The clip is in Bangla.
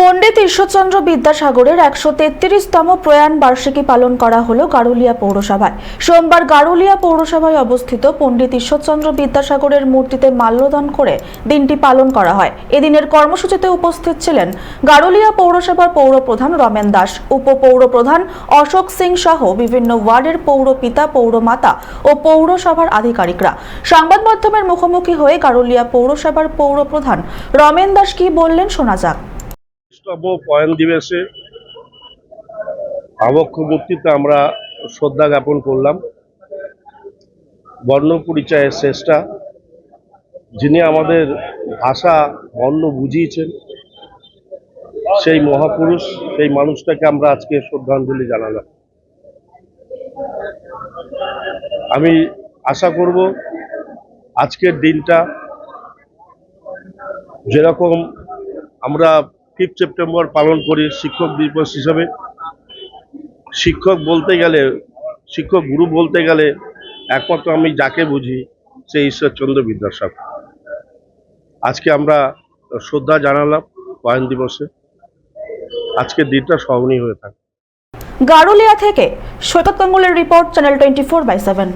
পণ্ডিত ঈশ্বরচন্দ্র বিদ্যাসাগরের একশো তেত্রিশতম প্রয়াণ বার্ষিকী পালন করা হলো গারুলিয়া পৌরসভায়। সোমবার গারুলিয়া পৌরসভায় অবস্থিত পণ্ডিত ঈশ্বরচন্দ্র বিদ্যাসাগরের মূর্তিতে মাল্যদান করে দিনটি পালন করা হয়। এদিনের কর্মসূচিতে উপস্থিত ছিলেন গারুলিয়া পৌরসভার পৌরপ্রধান রমেন দাস, উপপৌরপ্রধান অশোক সিং সহ বিভিন্ন ওয়ার্ডের পৌর পৌরপিতা, পৌরমাতা ও পৌরসভার আধিকারিকরা। সংবাদ মাধ্যমের মুখোমুখি হয়ে গারুলিয়া পৌরসভার পৌরপ্রধান রমেন দাস কি বললেন শোনা যাক। তম পয়ন দিবসে আবক্ষ মূর্তিতে আমরা শ্রদ্ধা জ্ঞাপন করলাম। বর্ণ পরিচয়ের শ্রেষ্ঠা, যিনি আমাদের ভাষা, বর্ণ বুঝিয়েছেন। সেই মহাপুরুষ, সেই মানুষটাকে আমরা আজকে শ্রদ্ধাঞ্জলি জানালাম। আমি আশা করব আজকের দিনটা যেরকম আমরা ফিফথ সেপ্টেম্বর পালন করি শিক্ষক দিবস হিসাবে। শিক্ষক বলতে গেলে, শিক্ষক গুরু বলতে গেলে একমাত্র আমি যাকে বুঝি সে ঈশ্বরচন্দ্র বিদ্যাসাগর। আজকে আমরা শ্রদ্ধা জানালাম পয়ন দিবসে। আজকের দিনটা স্মরণীয় হয়ে থাকে। গারুলিয়া থেকে Saikat report channel twenty four by seven